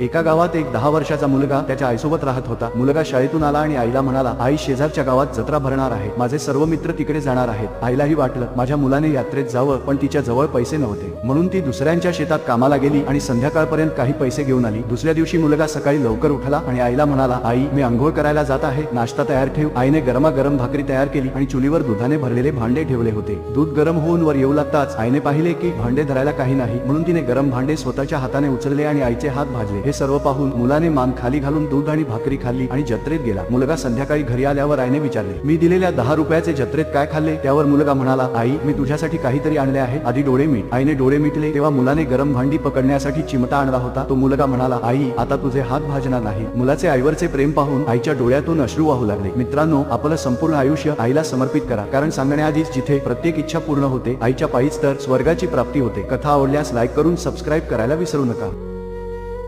एका गावात एक दहा वर्षाचा मुलगा त्याच्या आईसोबत राहत होता. मुलगा शाळेतून आला आणि आईला म्हणाला आई शेजारच्या गावात जत्रा भरणार आहे. माझे सर्व मित्र तिकडे जाणार आहेत. आईलाही वाटलं माझ्या मुलाने यात्रेत जावं पण तिच्या जवळ पैसे नव्हते. म्हणून ती दुसऱ्यांच्या शेतात कामाला गेली आणि संध्याकाळपर्यंत काही पैसे घेऊन आली. दुसऱ्या दिवशी मुलगा सकाळी लवकर उठला आणि आईला म्हणाला आई मी आंघोळ करायला जात आहे. नाश्ता तयार ठेव. आईने गरमागरम भाकरी तयार केली आणि चुलीवर दुधाने भरलेले भांडे ठेवले होते. दूध गरम होऊन वर येऊ लागताच आईने पाहिले की भांडे धरायला काही नाही. म्हणून तिने गरम भांडे स्वतःच्या हाताने उचलले आणि आईचे हात भाजले. हे सर्व पाहून मुलाने मान खाली घालून दूध आणि भाकरी खाल्ली आणि जत्रेत गेला. मुलगा संध्याकाळी घरी आल्यावर आईने विचारले मी दिलेल्या दहा रुपयाचे जत्रेत काय खाल्ले? त्यावर मुलगा म्हणाला आई मी तुझ्यासाठी काहीतरी आणले आहे. आधी डोळे मीठ. आईने डोळे मिटले तेव्हा मुलाने गरम भांडी पकडण्यासाठी चिमटा आणला होता. तो मुलगा म्हणाला आई आता तुझे हात भाजणार नाही. मुलाचे आईवरचे प्रेम पाहून आईच्या डोळ्यातून अश्रू वाहू लागले. मित्रांनो आपलं संपूर्ण आयुष्य आईला समर्पित करा. कारण सांगण्याआधीच जिथे प्रत्येक इच्छा पूर्ण होते आईच्या पायीच तर स्वर्गाची प्राप्ती होते. कथा आवडल्यास लाईक करून सबस्क्राईब करायला विसरू नका.